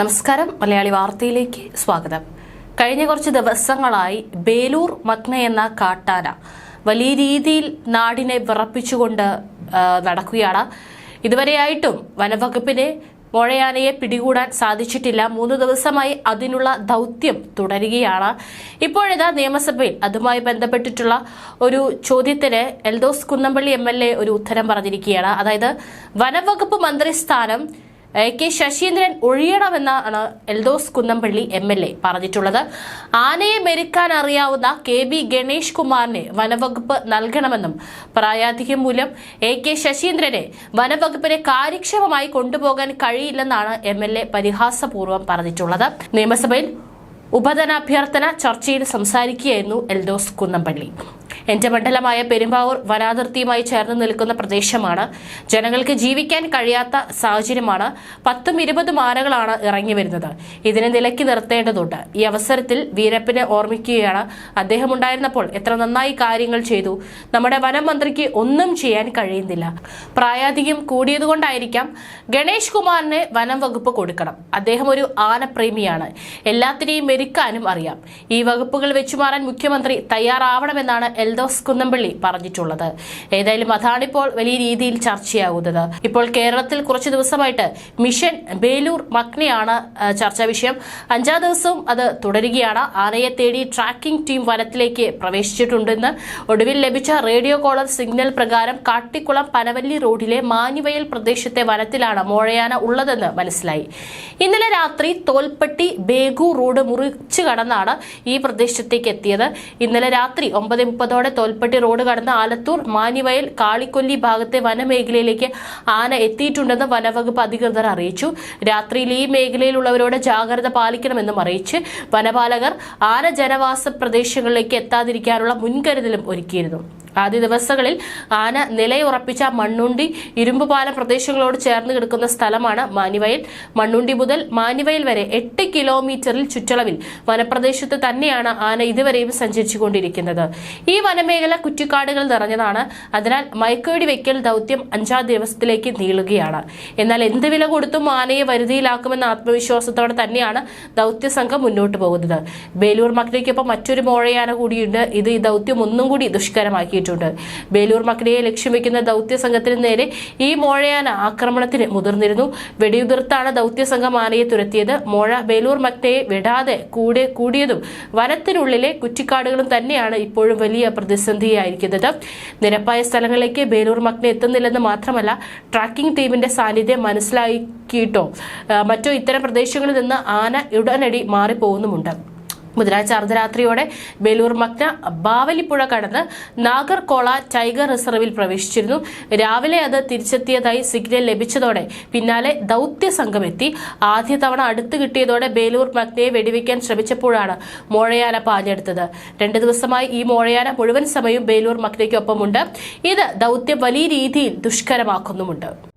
നമസ്കാരം മലയാളി വാർത്തയിലേക്ക് സ്വാഗതം. കഴിഞ്ഞ കുറച്ച് ദിവസങ്ങളായി ബേലൂർ മഗ്ന എന്ന കാട്ടാന വലിയ രീതിയിൽ നാടിനെ വിറപ്പിച്ചുകൊണ്ട് നടക്കുകയാണ്. ഇതുവരെയായിട്ടും വനവകുപ്പിനെ മുഴയാനയെ പിടികൂടാൻ സാധിച്ചിട്ടില്ല. മൂന്ന് ദിവസമായി അതിനുള്ള ദൗത്യം തുടരുകയാണ്. ഇപ്പോഴിതാ നിയമസഭയിൽ അതുമായി ബന്ധപ്പെട്ടിട്ടുള്ള ഒരു ചോദ്യത്തിന് എൽദോസ് കുന്നമ്പള്ളി എം ഒരു ഉത്തരം പറഞ്ഞിരിക്കുകയാണ്. അതായത് വനവകുപ്പ് മന്ത്രി സ്ഥാനം A K Saseendran ഒഴിയണമെന്നാണ് Eldhose Kunnappilly M L A പറഞ്ഞിട്ടുള്ളത്. ആനയെ മെരുക്കാൻ അറിയാവുന്ന കെ ബി ഗണേഷ് കുമാറിനെ വനവകുപ്പ് നൽകണമെന്നും പ്രായാധിക്യം മൂലം എ കെ ശശീന്ദ്രനെ വനവകുപ്പിനെ കാര്യക്ഷമമായി കൊണ്ടുപോകാൻ കഴിയില്ലെന്നാണ് എം എൽ എ പരിഹാസപൂർവം പറഞ്ഞിട്ടുള്ളത്. നിയമസഭയിൽ ഉപധനാഭ്യർത്ഥന ചർച്ചയിൽ സംസാരിക്കുകയായിരുന്നു എൽദോസ് കുന്നമ്പള്ളി എന്റെ മണ്ഡലമായ പെരുമ്പാവൂർ വനാതിർത്തിയുമായി ചേർന്ന് നിൽക്കുന്ന പ്രദേശമാണ്. ജനങ്ങൾക്ക് ജീവിക്കാൻ കഴിയാത്ത സാഹചര്യമാണ് പത്തും ഇരുപതും ആനകളാണ് ഇറങ്ങി വരുന്നത്. ഇതിനെ നിലക്കി നിർത്തേണ്ടതുണ്ട്. ഈ അവസരത്തിൽ വീരപ്പിനെ ഓർമ്മിക്കുകയാണ് അദ്ദേഹം ഉണ്ടായിരുന്നപ്പോൾ എത്ര നന്നായി കാര്യങ്ങൾ ചെയ്തു. നമ്മുടെ വനം മന്ത്രിക്ക് ഒന്നും ചെയ്യാൻ കഴിയുന്നില്ല. പ്രായാധികം കൂടിയതുകൊണ്ടായിരിക്കാം ഗണേഷ് കുമാറിന് വനം വകുപ്പ് കൊടുക്കണം. അദ്ദേഹം ഒരു ആനപ്രേമിയാണ്. എല്ലാത്തിനെയും മെരുക്കാനും അറിയാം. ഈ വകുപ്പുകൾ വെച്ചുമാറാൻ മുഖ്യമന്ത്രി തയ്യാറാവണമെന്നാണ് എൽദോസ് കുന്നംപള്ളി പറഞ്ഞിട്ടുള്ളത്. ഏതായാലും അതാണിപ്പോൾ വലിയ രീതിയിൽ ചർച്ചയാകുന്നത്. ഇപ്പോൾ കേരളത്തിൽ കുറച്ച് ദിവസമായിട്ട് മിഷൻ ബേലൂർ മഗ്നയാണ് ചർച്ചാ വിഷയം. അഞ്ചാം ദിവസവും അത് തുടരുകയാണ്. ആനയെ തേടി ട്രാക്കിംഗ് ടീം വനത്തിലേക്ക് പ്രവേശിച്ചിട്ടുണ്ടെന്ന് ഒടുവിൽ ലഭിച്ച റേഡിയോ കോളർ സിഗ്നൽ പ്രകാരം കാട്ടിക്കുളം പനവല്ലി റോഡിലെ മാനിവയൽ പ്രദേശത്തെ വനത്തിലാണ് മോഴയാന ഉള്ളതെന്ന് മനസ്സിലായി. ഇന്നലെ രാത്രി തോൽപ്പെട്ടി ബേഗു റോഡ് മുറിച്ചു കടന്നാണ് ഈ പ്രദേശത്തേക്ക് എത്തിയത്. ഇന്നലെ രാത്രി ഒമ്പത് മുപ്പതോടെ തോൽപ്പെട്ടി റോഡ് കടന്ന് ആലത്തൂർ മാനിവയൽ കാളിക്കൊല്ലി ഭാഗത്തെ വനമേഖലയിലേക്ക് ആന എത്തിയിട്ടുണ്ടെന്ന് വനവകുപ്പ് അധികൃതർ അറിയിച്ചു. രാത്രിയിൽ ഈ മേഖലയിലുള്ളവരോട് ജാഗ്രത പാലിക്കണമെന്നും അറിയിച്ച് വനപാലകർ ആന ജനവാസ പ്രദേശങ്ങളിലേക്ക് എത്താതിരിക്കാനുള്ള മുൻകരുതലും ഒരുക്കിയിരുന്നു. ആദ്യ ദിവസങ്ങളിൽ ആന നിലയുറപ്പിച്ച മണ്ണുണ്ടി ഇരുമ്പുപാലം പ്രദേശങ്ങളോട് ചേർന്ന് കിടക്കുന്ന സ്ഥലമാണ് മാനിവയൽ. മണ്ണുണ്ടി മുതൽ മാനിവയൽ വരെ എട്ട് കിലോമീറ്ററിൽ ചുറ്റളവിൽ വനപ്രദേശത്ത് തന്നെയാണ് ആന ഇതുവരെയും സഞ്ചരിച്ചുകൊണ്ടിരിക്കുന്നത്. ഈ വനമേഖല കുറ്റിക്കാടുകൾ നിറഞ്ഞതാണ്. അതിനാൽ മയക്കുവെടി വെക്കൽ ദൗത്യം അഞ്ചാം ദിവസത്തിലേക്ക് നീളുകയാണ്. എന്നാൽ എന്ത് വില കൊടുത്തും ആനയെ വരുതിയിലാക്കുമെന്ന ആത്മവിശ്വാസത്തോടെ തന്നെയാണ് ദൗത്യ സംഘം മുന്നോട്ട് പോകുന്നത്. ബേലൂർ മക്കളിക്കൊപ്പം മറ്റൊരു മോഴയാന കൂടിയുണ്ട്. ഇത് ഈ ദൗത്യം ഒന്നും കൂടി ദുഷ്കരമാക്കിയിട്ടുണ്ട് ബേലൂർ മക്നയെ ലക്ഷ്യം വെക്കുന്ന ദൗത്യ സംഘത്തിന് നേരെ ഈ മോഴയാന ആക്രമണത്തിന് മുതിർന്നിരുന്നു. വെടിയുതിർത്താണ് ദൗത്യ സംഘം ആനയെ തുരത്തിയത്. മോഴ ബേലൂർ മക്നയെ വിടാതെ കൂടെ കൂടിയതും വനത്തിനുള്ളിലെ കുറ്റിക്കാടുകളും തന്നെയാണ് ഇപ്പോഴും വലിയ പ്രതിസന്ധിയായിരിക്കുന്നത്. നിരപ്പായ സ്ഥലങ്ങളിലേക്ക് ബേലൂർ മക്ന എത്തുന്നില്ലെന്ന് മാത്രമല്ല ട്രാക്കിംഗ് ടീമിന്റെ സാന്നിധ്യം മനസ്സിലാക്കിയിട്ടോ മറ്റോ ഇത്തരം പ്രദേശങ്ങളിൽ നിന്ന് ആന ഉടനടി മാറിപ്പോകുന്നുമുണ്ട്. ബുധനാഴ്ച അർദ്ധരാത്രിയോടെ ബേലൂർ മക്ന ബാവലിപ്പുഴ കടന്ന് നാഗർകോള ടൈഗർ റിസർവിൽ പ്രവേശിച്ചിരുന്നു. രാവിലെ അത് തിരിച്ചെത്തിയതായി സിഗ്നൽ ലഭിച്ചതോടെ പിന്നാലെ ദൗത്യ സംഘം എത്തി ആദ്യ തവണ അടുത്ത് കിട്ടിയതോടെ ബേലൂർ മക്നയെ വെടിവെക്കാൻ ശ്രമിച്ചപ്പോഴാണ് മോഴയാന പാഞ്ഞെടുത്തത്. രണ്ടു ദിവസമായി ഈ മോഴയാന മുഴുവൻ സമയവും ബേലൂർ മക്നയ്ക്കൊപ്പമുണ്ട് ഇത് ദൗത്യം വലിയ രീതിയിൽ ദുഷ്കരമാക്കുന്നുമുണ്ട്.